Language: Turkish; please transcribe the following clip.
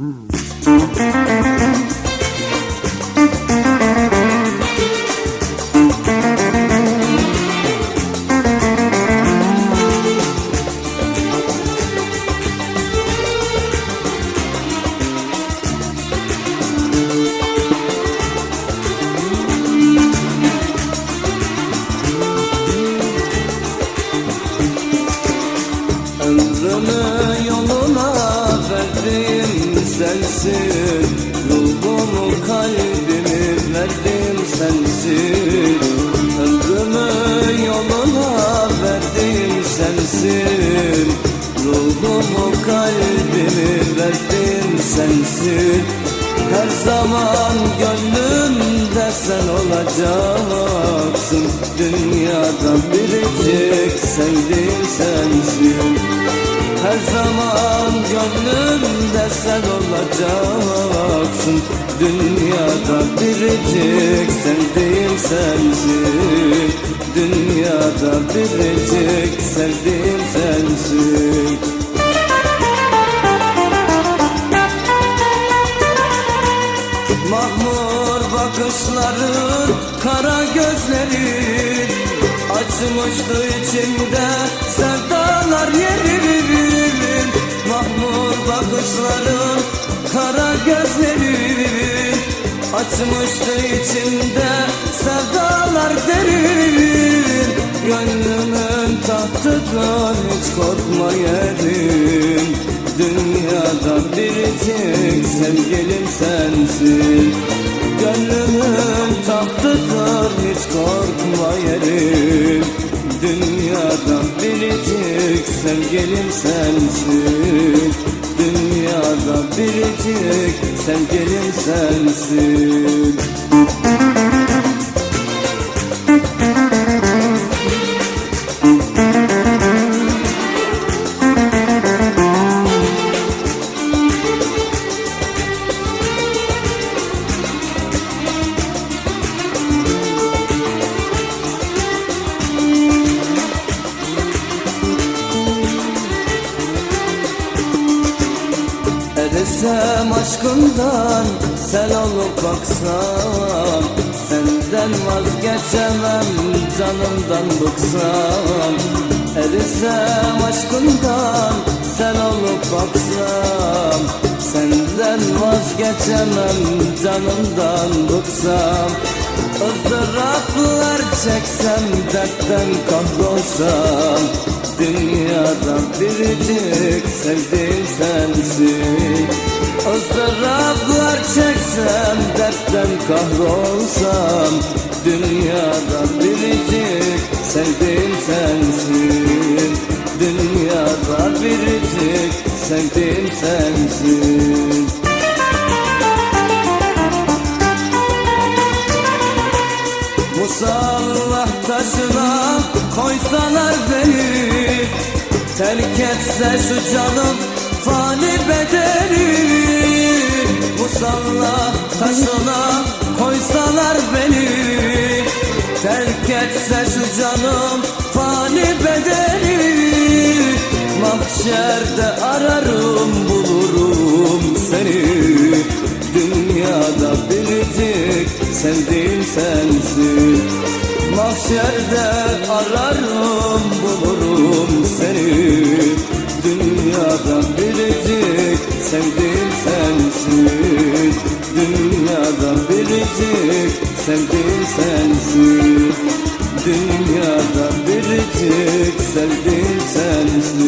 Ömrümü sensin. Ruhumu kalbimi verdim sensin. Ömrümü yoluna verdim sensin. Ruhumu kalbimi verdim sensin. Her zaman gönlümde sen olacaksın. Dünyada biricik sevdiğim sensin her zaman gönlümde sen olacaksın. Dünyada biricik sevdiğim sensin. Dünyada biricik sevdiğim sensin. Mahmur bakışların, kara gözlerin Açmıştı içimde sevdalar Açmıştı içimde sevdalar derin. Gönlümün tahtıdır hiç korkma yerin Dünyada biricik sevgilim sensin. Gönlümün tahtıdır hiç korkma yerim. Dünyada biricik sevgilim sensin Dünyada biricik sevgilim sensin Eresem aşkından sel olup baksam Senden vazgeçemem canımdan bıksam. Eresem aşkından sel olup baksam Senden vazgeçemem canımdan bıksam. Izdıraplar çeksem dertten kahrolsam Dünyada biricik sevdiğim sensin ızdıraplar çeksem dertten kahrolsam Dünyada biricik sevdiğim sensin. Dünyada biricik sevdiğim sensin. Musallah taşına koysalar beni Terk etse şu canım fani bedeni Musallah taşına koysalar beni. Terk etse şu canım fani bedeni Mahşerde ararım bulurum seni. Dünyada biricik sevdiğim sensin. Mahşerde ararım bulurum seni Dünyada biricik sevdiğim sensin. Dünyada biricik sevdiğim sensin. Dünyada biricik sevdiğim sensin